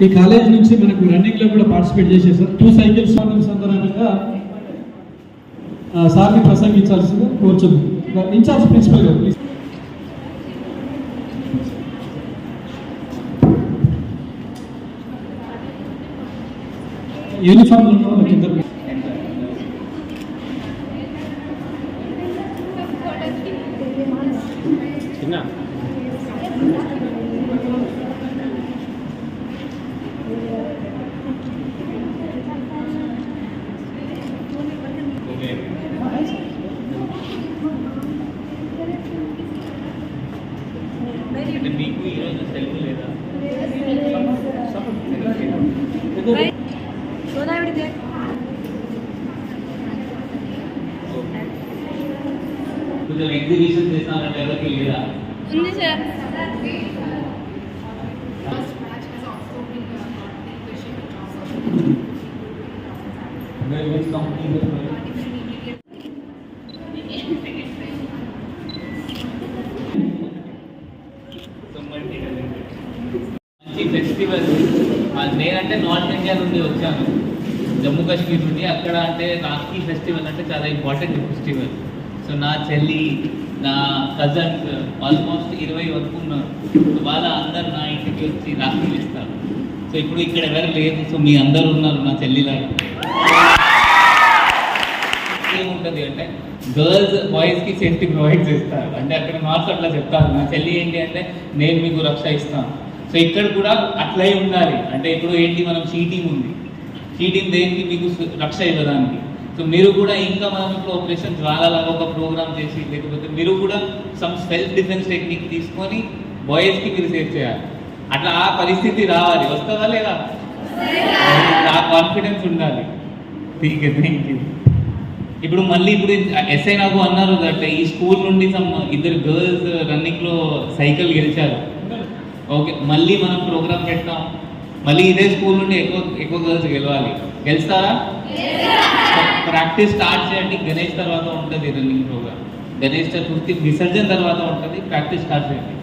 ఈ కాలేజ్ నుంచి మనకు రన్నింగ్లో కూడా పార్టిసిపేట్ చేసేసారు టూ సైకిల్స్ సందర్భంగా ఆ, సార్ని ప్రసంగించాల్సిందిగా కోరుచున్నాం ఇన్ఛార్జ్ ప్రిన్సిపల్ గారు ప్లీజ్ యూనిఫామ్ ఇద్దరు అంటే మీకు ఈరోజు సెలవు లేదా. గోదావరి కొంచెం ఎగ్జిబిషన్ చేస్తానంటే ఎవరికి లేదా ఉంది sir Which company is it? మంచి ఫెస్టివల్ నేనంటే నార్త్ ఇండియా నుండి వచ్చాను జమ్మూ కాశ్మీర్ నుండి అక్కడ అంటే రాఖీ ఫెస్టివల్ అంటే చాలా ఇంపార్టెంట్ ఫెస్టివల్. సో నా చెల్లి నా కజన్స్ ఆల్మోస్ట్ uh, ఇరవై వరకు ఉన్నారు. వాళ్ళ అందరు నా ఇంటికి వచ్చి రాఖీలు ఇస్తారు సో ఇప్పుడు ఇక్కడ ఎవరు లేదు సో మీ అందరు ఉన్నారు నా చెల్లిలాగా. ఏముంటుంది అంటే గర్ల్స్ బాయ్స్కి సేఫ్టీ ప్రొవైడ్ చేస్తారు. అంటే అక్కడ నార్త్ అట్లా చెప్తారు. నా చెల్లి ఏంటి అంటే నేను మీకు రక్ష ఇస్తాను. సో ఇక్కడ కూడా అట్లే ఉండాలి. అంటే ఇప్పుడు ఏంటి మనం షీ ఉంది. హీటింగ్ దేనికి మీకు రక్ష ఇవ్వడానికి. సో మీరు కూడా ఇంకా మనం ఇప్పుడు ఆపరేషన్ జ్వాలలాగా ఒక ప్రోగ్రామ్ చేసి లేకపోతే మీరు కూడా సమ్ సెల్ఫ్ డిఫెన్స్ టెక్నిక్ తీసుకొని బాయ్స్కి మీరు సేవ్ చేయాలి. అట్లా ఆ పరిస్థితి రావాలి. వస్తుందా లేదా? ఆ కాన్ఫిడెన్స్ ఉండాలి. ఠీక్ థ్యాంక్ యూ ఇప్పుడు మళ్ళీ ఇప్పుడు ఎస్ఐ నాకు అన్నారు దట్ ఈ స్కూల్ నుండి సమ్ ఇద్దరు గర్ల్స్ రన్నింగ్లో సైకిల్ గెలిచారు. ఓకే మళ్ళీ మనం ప్రోగ్రామ్ పెట్టాం మళ్ళీ ఇదే స్కూల్ నుండి ఎక్కువ ఎక్కువ గర్ల్స్ గెలవాలి. గెలుస్తారా? ప్రాక్టీస్ స్టార్ట్ చేయండి. గణేష్ తర్వాత ఉంటుంది రన్నింగ్ ప్రోగ్రామ్. గణేష్ చతుర్థి విసర్జన తర్వాత ఉంటుంది. ప్రాక్టీస్ స్టార్ట్ చేయండి.